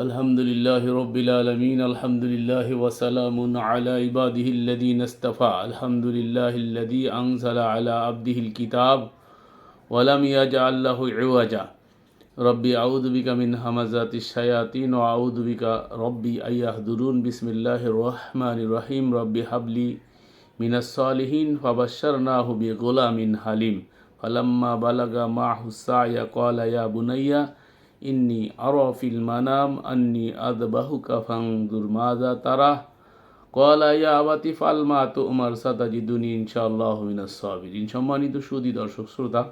الحمد لله رب العالمين الحمد لله وسلام على عباده الذين اصطفى الحمد لله الذي أنزل على عبده الكتاب ولم يجعل له عوجا ربي أعوذ بك من همزات الشياطين وأعوذ بك ربي أن يهدرون بسم الله الرحمن الرحيم ربي هب لي من الصالحين فبشرناه بغلام حليم فلما بلغ معه السعي قال يا بني ইন্নি আরফিল মানাম, আন্নি আদবাহুকা ফাংদুর মাজা তারা। কলা আবাতি ফালমা তো উমার সাদাজি দুনি ইনশাআল্লাহ মিনাস সাবিরিন। সম্মানিত সুদী দর্শক, শ্রোতা,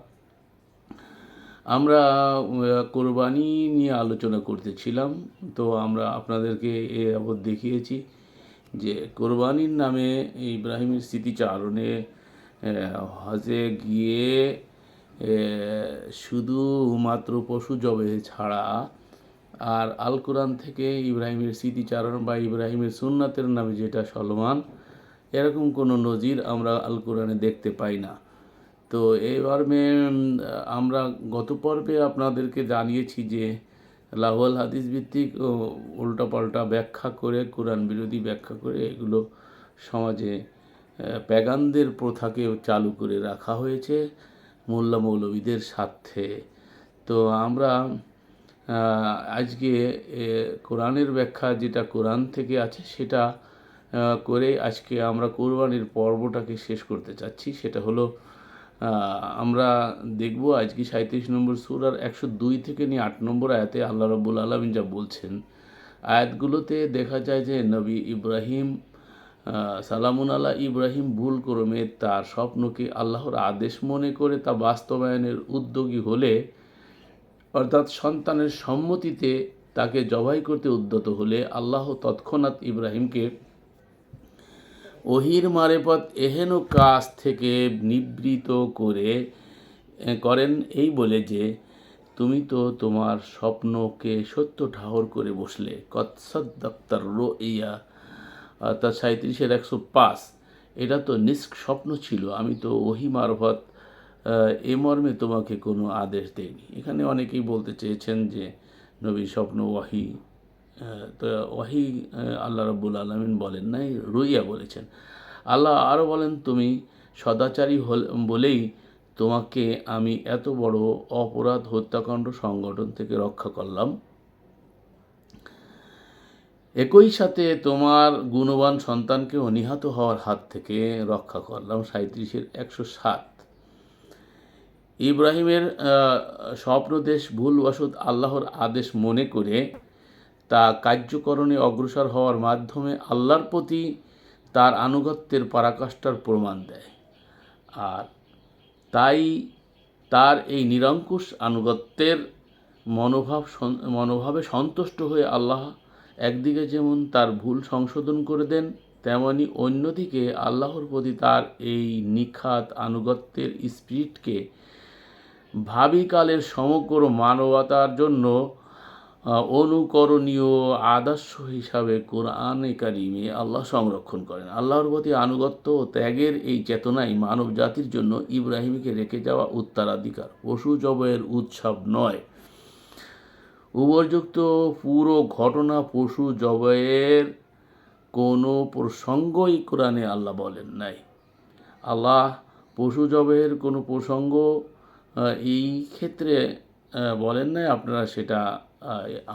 আমরা কোরবানি নিয়ে আলোচনা করতেছিলাম। তো আমরা আপনাদেরকে এ আবার দেখিয়েছি যে কোরবানির নামে ইব্রাহিমের স্মৃতিচারণে হজে গিয়ে আহ, শুধু মাত্র পশু জবে ছাড়া আর আল কোরআন থেকে ইব্রাহিমের স্মৃতিচারণ বা ইব্রাহিমের সুন্নাতের নামে যেটা সলমান এরকম কোনো নজির আমরা আল কোরআনে দেখতে পাই না। তো এবার আমরা গত পর্বে আপনাদেরকে জানিয়েছি যে লাহোয়াল হাদিস ভিত্তিক উল্টাপাল্টা ব্যাখ্যা করে কোরআন বিরোধী ব্যাখ্যা করে এগুলো সমাজে প্যাগানদের প্রথাকে চালু করে রাখা হয়েছে। মোল্লা মৌলবীদের স্বার্থে তো আমরা আজকে কোরআনের ব্যাখ্যা যেটা কোরআন থেকে আছে সেটা করে আজকে আমরা কোরবানির পর্বটাকে শেষ করতে চাচ্ছি। সেটা হলো আমরা দেখব আজকে সাঁত্রিশ নম্বর সুরার একশো দুই থেকে নিয়ে আট নম্বর আয়াতে আল্লাহ রব্বুল আলমিন যা বলছেন। আয়াতগুলোতে দেখা যায় যে নবী ইব্রাহিম সালামুন আল্লাহ ইব্রাহিম, ভুল ক্রমে তার স্বপ্নকে আল্লাহর আদেশ মনে করে তা বাস্তবায়নের উদ্যোগী হলে, অর্থাৎ সন্তানের সম্মতিতে তাকে জবাই করতে উদ্যত হলে, আল্লাহ তৎক্ষণাৎ ইব্রাহিমকে ওহির মারেপথ এহেন কাজ থেকে নিবৃত করে করেন এই বলে যে, তুমি তো তোমার স্বপ্নকে সত্য ঠাহর করে বসলে কৎসদ্দক্তার রো ইয়া অর্থাৎ সাঁত্রিশের একশো পাঁচ। এটা তো নিষ্ক স্বপ্ন ছিল। আমি তো ওহি মারফত এ মর্মে তোমাকে কোনো আদেশ দেইনি। এখানে অনেকেই বলতে চেয়েছেন যে নবী স্বপ্ন ওয়াহি তো ওয়াহি আল্লাহ রব্বুল আলমিন বলেন নাই, রুইয়া বলেছেন। আল্লাহ আরও বলেন, তুমি সদাচারী হল, বলেই তোমাকে আমি এত বড় অপরাধ হত্যাকাণ্ড সংগঠন থেকে রক্ষা করলাম। একই সাথে তোমার গুণবান সন্তানকেও নিহত হওয়ার হাত থেকে রক্ষা করলাম সাঁত্রিশের একশো সাত। ইব্রাহিমের স্বপ্নদেশ ভুলবশত আল্লাহর আদেশ মনে করে তা কার্যকরণে অগ্রসর হওয়ার মাধ্যমে আল্লাহর প্রতি তার আনুগত্যের পরাকাষ্ঠার প্রমাণ দেয়। আর তাই তার এই নিরঙ্কুশ আনুগত্যের মনোভাব মনোভাবে সন্তুষ্ট হয়ে আল্লাহ একদিকে যেমন তার ভুল সংশোধন করে দেন, তেমনি অন্যদিকে আল্লাহর প্রতি তার এই নিখাত আনুগত্যের স্পিরিটকে ভাবিকালের সমগ্র মানবতার জন্য অনুকরণীয় আদর্শ হিসাবে কোরআনে কারিমে আল্লাহ সংরক্ষণ করেন। আল্লাহর প্রতি আনুগত্য ও ত্যাগের এই চেতনাই মানব জাতির জন্য ইব্রাহিমকে রেখে যাওয়া উত্তরাধিকার। পশু জবয়ের উৎসব নয়। উপযুক্ত পুরো ঘটনা পশু জবয়ের কোনো প্রসঙ্গই কোরআনে আল্লাহ বলেন নাই। আল্লাহ পশু জবের কোনো প্রসঙ্গ এই ক্ষেত্রে বলেন নাই আপনারা সেটা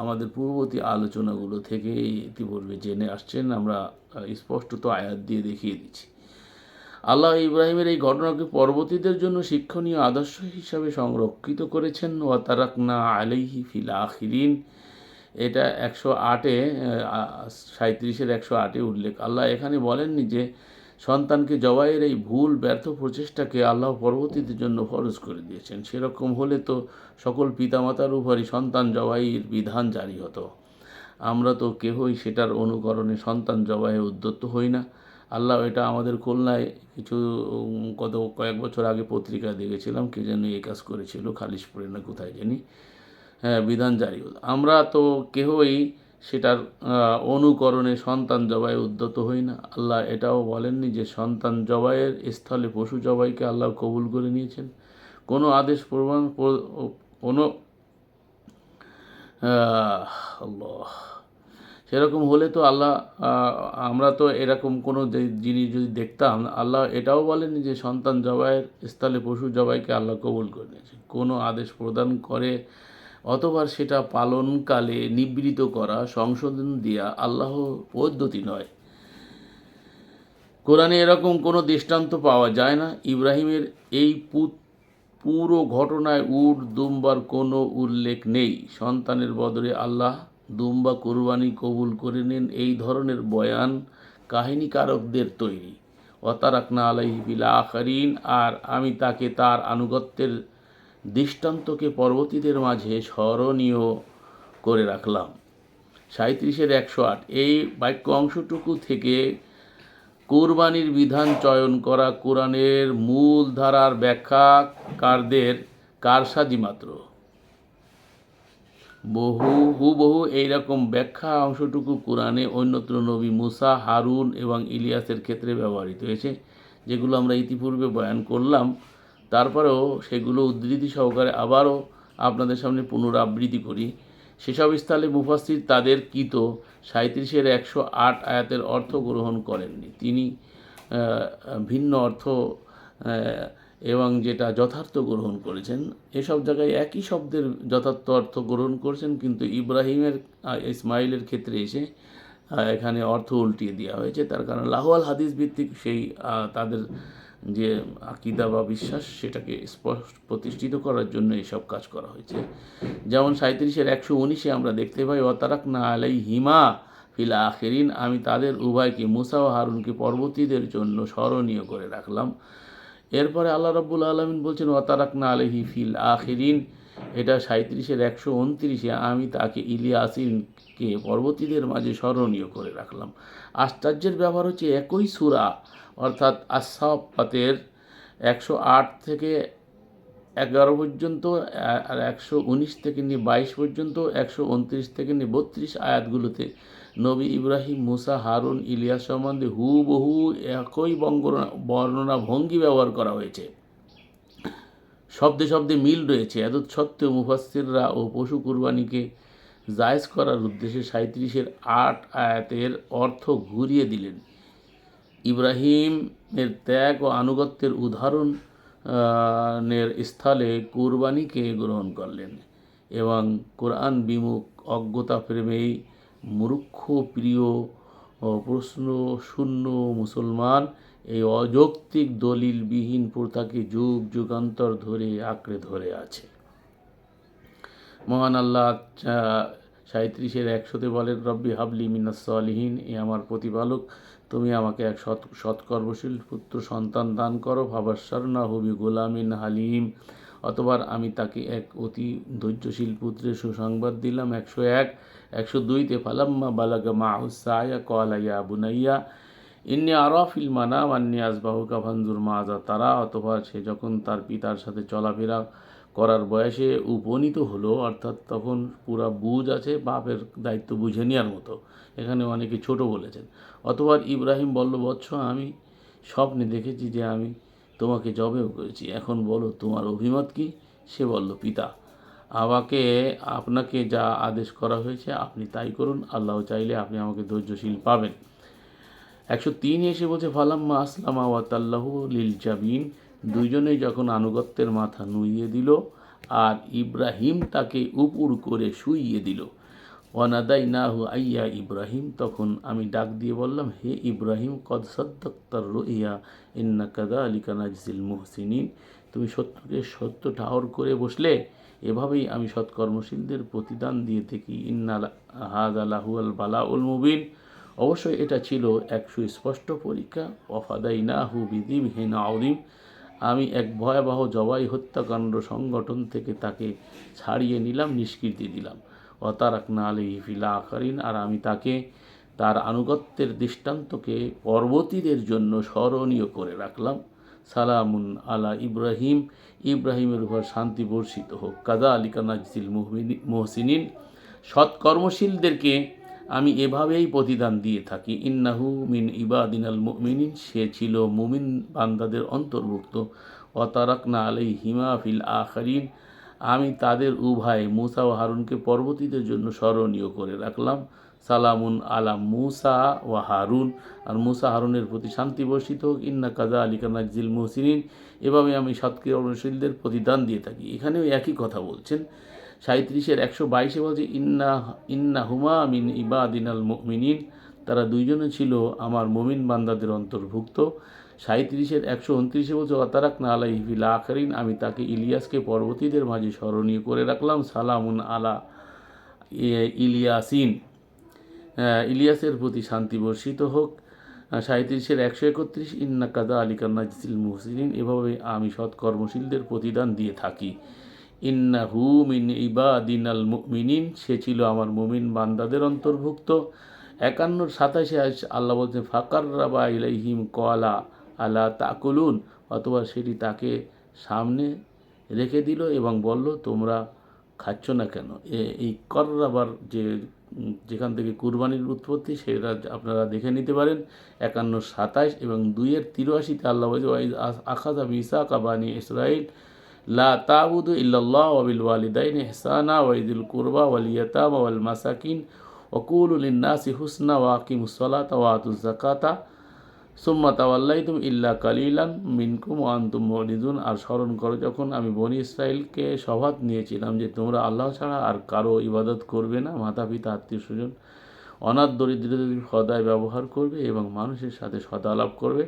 আমাদের পূর্ববর্তী আলোচনাগুলো থেকে ইতিপূর্বে জেনে আসছেন। আমরা স্পষ্টত আয়াত দিয়ে দেখিয়ে দিচ্ছি। আল্লাহ ইব্রাহিমের এই ঘটনাকে পরবর্তীদের জন্য শিক্ষণীয় আদর্শ হিসাবে সংরক্ষিত করেছেন। ও তারাকনা আলাইহি ফিল আখিরিন। এটা একশো আটে সাঁত্রিশের একশো আটে উল্লেখ। আল্লাহ এখানে বলেননি যে সন্তানকে জবাইয়ের এই ভুল, ব্যর্থ প্রচেষ্টাকে আল্লাহ পরবর্তীদের জন্য ফরজ করে দিয়েছেন। সেরকম হলে তো সকল পিতামাতার উপরই সন্তান জবাইয়ের বিধান জারি হতো। আমরা তো কেহই সেটার অনুকরণে সন্তান জবাইয়ে উদ্যত হই না। আল্লাহ এটা আমাদের খুলনায় কিছু কত, কয়েক বছর আগে পত্রিকা দেখেছিলাম, কে যেন এই কাজ করেছিল, খালিশপুরে না কোথায় জানি। হ্যাঁ বিধান জারি আমরা তো কেহই সেটার অনুকরণে সন্তান জবাই উদ্যত হই না। আল্লাহ এটাও বলেননি যে সন্তান জবাইয়ের স্থলে পশু জবাইকে আল্লাহ কবুল করে নিয়েছেন। কোনো আদেশ প্রমাণ কোনো আল্লাহ। সেরকম হলে তো আল্লাহ আমরা তো এরকম কোনো জিনিস যদি দেখতাম, আল্লাহ এটাও বলেন যে সন্তান জবাইয়ের স্থলে পশু জবাইকে আল্লাহ কবুল করে নিয়েছে। কোনো আদেশ প্রদান করে অতবার সেটা পালনকালে নিবৃত করা, সংশোধন দেওয়া আল্লাহ পদ্ধতি নয়। কোরআনে এরকম কোনো দৃষ্টান্ত পাওয়া যায় না। ইব্রাহিমের এই পুত- পুরো ঘটনায় উট, দুম্বার কোনো উল্লেখ নেই। সন্তানের বদলে আল্লাহ দুম্বা কোরবানি কবুল করে নেন। এই ধরনের বয়ান কাহিনীকারকদের তৈরি। অতারাকনা আলাইহি বিল আখারিন। আর আমি তাকে তার আনুগত্যের দৃষ্টান্তকে পর্বতীদের মাঝে স্মরণীয় করে রাখলাম। সাঁত্রিশের একশো আট। এই বাক্য অংশটুকু থেকে কোরবানির বিধান চয়ন করা কোরআনের মূল ধারার ব্যাখ্যাকারদের কারসাজি মাত্র। বহু, হুবহু এইরকম ব্যাখ্যা অংশটুকু কোরআনে অন্যত্র নবী মুসা, হারুন এবং ইলিয়াসের ক্ষেত্রে ব্যবহৃত হয়েছে, যেগুলো আমরা ইতিপূর্বে বয়ান করলাম। তারপরেও সেগুলো উদ্ধৃতি সহকারে আবারও আপনাদের সামনে পুনরাবৃত্তি করি। সেসব স্থলে মুফাসির তাদের কৃত সাঁত্রিশের একশো আট আয়াতের অর্থ গ্রহণ করেননি। তিনি ভিন্ন অর্থ এবং যেটা যথার্থ গ্রহণ করেছেন, এসব জায়গায় একই শব্দের যথার্থ অর্থ গ্রহণ করেছেন, কিন্তু ইব্রাহিমের ইসমাইলের ক্ষেত্রে এসে এখানে অর্থ উল্টিয়ে দেওয়া হয়েছে। তার কারণ লাহোয়াল হাদিস ভিত্তিক সেই তাদের যে আকিদা বা বিশ্বাস, সেটাকে স্পষ্ট প্রতিষ্ঠিত করার জন্য এসব কাজ করা হয়েছে। যেমন সাঁত্রিশের একশো উনিশে আমরা দেখতে পাই অতারাক না আলাই হিমা ফিল আখেরিন আমি তাদের উভয়কে মুসা ও হারুনকে পরবর্তীদের জন্য স্মরণীয় করে রাখলাম। এরপরে আল্লাহ রব্বুল আলমিন বলছেন, ওয়াতারাকনা আলহি ফিল আখিরিন। এটা সাঁত্রিশের একশো উনত্রিশে আমি তাকে ইলিয়াসিনকে পরবর্তীদের মাঝে স্মরণীয় করে রাখলাম। আশ্চর্যের ব্যাপার হচ্ছে একই সুরা, অর্থাৎ আসাপাতের একশো আট থেকে এগারো পর্যন্ত, আর একশো উনিশ থেকে নিয়ে বাইশ পর্যন্ত, একশো উনত্রিশ থেকে নিয়ে বত্রিশ আয়াতগুলোতে নবী ইব্রাহিম, মুসা, হারুন, ইলিয়াস সম্বন্ধে হুবহু একই বর্ণনা ভঙ্গি ব্যবহার করা হয়েছে। শব্দে শব্দে মিল রয়েছে। এত সত্ত্বেও মুফাসসিররা ও পশু কুরবানিকে জায়জ করার উদ্দেশ্যে সাঁত্রিশের আট আয়াতের অর্থ ঘুরিয়ে দিলেন। ইব্রাহিমের ত্যাগ ও আনুগত্যের উদাহরণ নের স্থলে কুরবানিকে গ্রহণ করলেন এবং কোরআন বিমুখ অজ্ঞতা প্রেমেই মূর্খ, প্রিয় প্রশ্ন শূন্য, মুসলমান, এই অযৌক্তিক দলিলবিহীন প্রথাকে যুগ, যুগান্তর ধরে আঁকড়ে ধরে আছে। মহান আল্লাহ সাঁত্রিশের একশোতে বলেন, রব্বি হাবলি মিনাস সালিহীন এ আমার প্রতিপালক, তুমি আমাকে এক সৎ, সৎকর্মশীল পুত্র সন্তান দান করো ভাবাস্বর না হবি গোলামিন হালিম। অতবার আমি তাকে এক অতি ধৈর্যশীল পুত্রের সুসংবাদ দিলাম। একশো এক, একশো দুইতে ফালাম্মা বালাগা মাহুসায়া কলাইয়া বুনাইয়া, ইন্নি আরফিল মানা মান্নি আসবাহুকা ভাঞ্জুর মাজা তারা। অথবা সে যখন তার পিতার সাথে চলাফেরা করার বয়সে উপনীত হলো, অর্থাৎ তখন পুরা বুঝ আছে বাপের দায়িত্ব বুঝে নেওয়ার মতো। এখানে অনেকে ছোট বলেছেন। অথবা ইব্রাহিম বলল, বৎস, আমি স্বপ্নে দেখেছি যে আমি তোমাকে জবেও করেছি। এখন বলো, তোমার অভিমত কি? সে বলল, পিতা, আমাকে, আপনাকে যা আদেশ করা হয়েছে আপনি তাই করুন। আল্লাহ চাইলে আপনি আমাকে ধৈর্যশীল পাবেন। একশো তিন এসে বলছে, ফালাম্মা আসলামা ওয়াতাল্লাহ লিল জাবিন দুইজনেই যখন আনুগত্যের মাথা নুইয়ে দিল আর ইব্রাহিম তাকে উপুর করে শুইয়ে দিল। ওয়ানাদাই নাহু আইয়া ইব্রাহিম, তখন আমি ডাক দিয়ে বললাম, হে ইব্রাহিম, কদ সদ্দক্তার রইয়া ইন্না কাদা আলিকা নাজিল মুহসিনিন। তুমি সত্যকে সত্য ঠাহর করে বসলে, এভাবেই আমি সৎকর্মশীলদের প্রতিদান দিয়ে থাকি। ইন্না হাজ আলাহুয়াল বালা উল মুবিন। অবশ্যই এটা ছিল এক সুস্পষ্ট পরীক্ষা। অফাদাই না হু বিধিবিহীন আউদিম আমি এক ভয়াবহ জবাই হত্যাকাণ্ড সংগঠন থেকে তাকে ছাড়িয়ে নিলাম, নিষ্কৃতি দিলাম। অতারাক না আলী ফিলা আকারিন আর আমি তাকে তার আনুগত্যের দৃষ্টান্তকে পর্বতীদের জন্য স্মরণীয় করে রাখলাম। সালামুন আলা ইব্রাহিম, ইব্রাহিমের উপর শান্তি বর্ষিত হোক। কাদা আলিকা নাজিল মোহসিনিন, সৎকর্মশীলদেরকে আমি এভাবেই প্রতিদান দিয়ে থাকি। ইন্নাহু মিন ইবাদিনাল মুমিনিন, সে ছিল মুমিন বান্দাদের অন্তর্ভুক্ত। অতারাকনা আলাই হিমা ফিল আখারিন আমি তাদের উভয় মুসা ও হারুনকে পরবর্তীদের জন্য স্মরণীয় করে রাখলাম। সালামুন আলা মুসা ও হারুন। আর মুসা হারুনের প্রতি শান্তি বর্ষিত হোক, ইন্না কাজা আলিকা নাজিল মুহসিনিন। এভাবে আমি সৎক্রিয় অনুশীলদের প্রতিদান দিয়ে থাকি। এখানেও একই কথা বলছেন। সাঁত্রিশের একশো বাইশে বলছে ইন্না ইন্না হুমা মিন ইবাদিনাল মিনিন তারা দুইজনে ছিল আমার মমিন বান্দাদের অন্তর্ভুক্ত। সাঁত্রিশের একশো উনত্রিশে বলছে অতারাক না আলা ইফিল আখরিন, আমি তাকে ইলিয়াসকে পর্বতীদের মাঝে স্মরণীয় করে রাখলাম। সালামুন আলা ইলিয়াসিন। ইলিয়াসের প্রতি শান্তি বর্ষিত হোক। সাঁত্রিশের একশো একত্রিশ, ইন্না কাদা আলিকা নাজিল মুহসিন এভাবে আমি সৎ কর্মশীলদের প্রতিদান দিয়ে থাকি। ইন্না হু মিন ইবাদিন আল মুমিনিন, সে ছিল আমার মুমিন বান্দাদের অন্তর্ভুক্ত। একান্ন সাতাশে আল্লাহ বলছেন ফাকার রাবা ইলাইহিম কলা আলা তাকুলুন, অথবা সেটি তাকে সামনে রেখে দিল এবং বলল, তোমরা খাচ্ছ না কেন? এই কররাবার যে, যেখান থেকে কুরবানির উৎপত্তি, সেটা আপনারা দেখে নিতে পারেন। একান্ন সাতাশ এবং দুইয়ের তিরাশিতে আল্লাহ আস- মিসা কাবানি ইসরাইল লা তাবুদু ইল্লাল্লাহ ওয়াবিল ওয়ালিদাইন ইহসানা ওয়াইদুল কুরবা ওয়াল ইয়াতামা ওয়াল মাসাকিন, ওকুলু লিন্নাসি হুসনা ওয়া আকিমুস সালাতা সুম্মা তাওয়াল্লাইতুম ইল্লা কালিলান মিনকুম আনতুম মুরিদুন আর স্মরণ করো, যখন আমি বনি ইসরাইলকে সভাত নিয়েছিলাম যে তোমরা আল্লাহ ছাড়া আর কারও ইবাদত করবে না, মাতা পিতা, আত্মীয় স্বজন অনাথ দরিদ্রদের সদায় ব্যবহার করবে এবং মানুষের সাথে সদালাপ করবে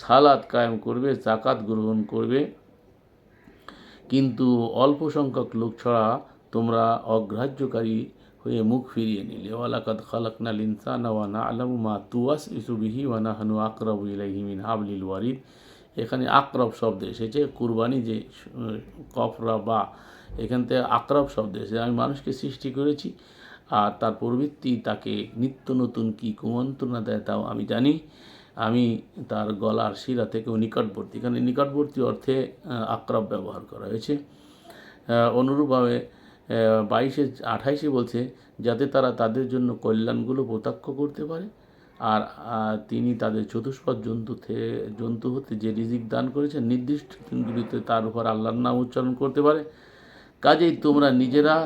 সালাদ কায়েম করবে জাকাত গ্রহণ করবে। কিন্তু অল্প সংখ্যক লোক ছাড়া তোমরা অগ্রাহ্যকারী হয়ে মুখ ফিরিয়ে নিলে, ওয়ালাকাদ খালাকনাল ইনসানা ওয়া না'লামু মা তুয়াস ইসুবিহি ওয়া নাহনু আকরাবু ইলাইহি মিন হাবলিল ওয়ারিদ। এখানে আকরব শব্দ এসেছে, কুরবানি যে, কফরা বা, এখান থেকে আকরব শব্দ এসেছে। আমি মানুষকে সৃষ্টি করেছি আর তার প্রবৃত্তি তাকে নিত্য নতুন কী কুমন্ত্রণা দেয় তাও আমি জানি। আমি তার গলার শিরা থেকেও নিকটবর্তী। এখানে নিকটবর্তী অর্থে আকরব ব্যবহার করা হয়েছে। অনুরূপভাবে বাইশে, আঠাইশে বলছে যাতে তারা তাদের জন্য কল্যাণগুলো প্রত্যক্ষ করতে পারে। আর তিনি তাদের চতুষ্পদ জন্তু থেকে জন্তু হতে যে রিজিক দান করেছেন, নির্দিষ্ট দিনগুলিতে তার উপর আল্লাহর নাম উচ্চারণ করতে পারে। কাজেই তোমরা নিজেরা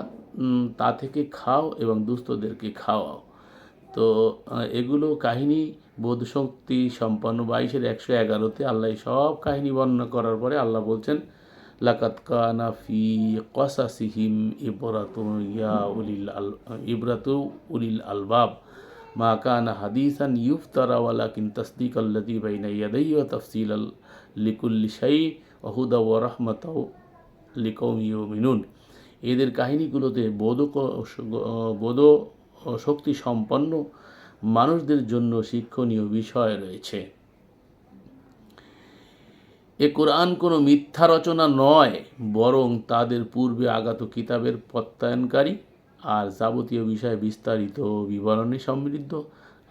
তা থেকে খাও এবং দুস্থদেরকে খাওয়াও। তো এগুলো কাহিনী বোধশক্তি সম্পন্ন বাইশের একশো এগারোতে আল্লাহ সব কাহিনী বর্ণনা করার পরে আল্লাহ বলছেন লাকাত কানা ফি কসাসিহিম ইবরাতু ইয়া উলিল আল, ইবরাতু উলিল আলবাব। মা কানা হাদিসান ইউফতারা ওয়ালাকিন তাসদিক আল্লাযী বাইনা ইয়াদাইহি ওয়া তাফসীলাল লিকুল্লি শাই হুদা ওয়া রাহমাতাও লিকৌমি ইউমিনুন। এদের কাহিনীগুলোতে বোধ বোধ শক্তি সম্পন্ন মানুষদের জন্য শিক্ষণীয় বিষয় রয়েছে। এ কোরআন কোনো মিথ্যা রচনা নয়, বরং তাদের পূর্বে আগত কিতাবের প্রত্যয়নকারী আর যাবতীয় বিষয়ে বিস্তারিত বিবরণে সমৃদ্ধ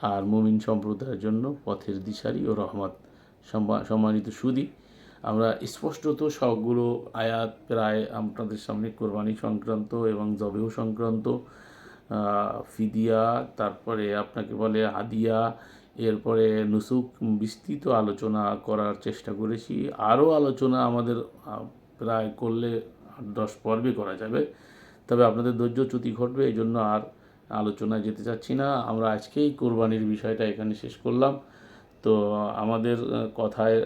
আর মুমিন সম্প্রদায়ের জন্য পথের দিশারি ও রহমত সম্মা- সম্মানিত সুদী। আমরা স্পষ্টত সবগুলো আয়াত প্রায় আপনাদের সামনে কোরবানি সংক্রান্ত এবং জবেহ সংক্রান্ত ফিদিয়া, তারপরে আপনাকে বলে হাদিয়া এরপরে নুসুক বিস্তৃত আলোচনা করার চেষ্টা করেছি। আরও আলোচনা আমাদের প্রায় করলে দশ পর্বে করা যাবে। তবে আপনাদের ধৈর্যচ্যুতি ঘটবে এই জন্য আর আলোচনায় যেতে চাচ্ছি না। আমরা আজকেই কোরবানির বিষয়টা এখানে শেষ করলাম। তো আমাদের কথায়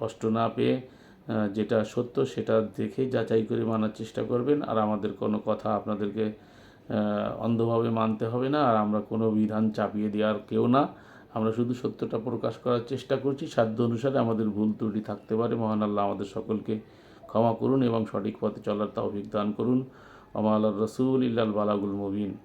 কষ্ট না পেয়ে যেটা সত্য সেটা দেখে যাচাই করে মানার চেষ্টা করবেন। আর আমাদের কোনো কথা আপনাদেরকে অন্ধভাবে মানতে হবে না। আর আমরা কোনো বিধান চাপিয়ে দেওয়ার কেউ না। আমরা শুধু সত্যটা প্রকাশ করার চেষ্টা করছি, সাধ্য অনুসারে আমাদের ভুল ত্রুটি থাকতে পারে। মহান আল্লাহ আমাদের সকলকে ক্ষমা করুন এবং সঠিক পথে চলার তা অভিজ্ঞান করুন। আমাল রসুল ইল্লাল বালাগুল মুবিন।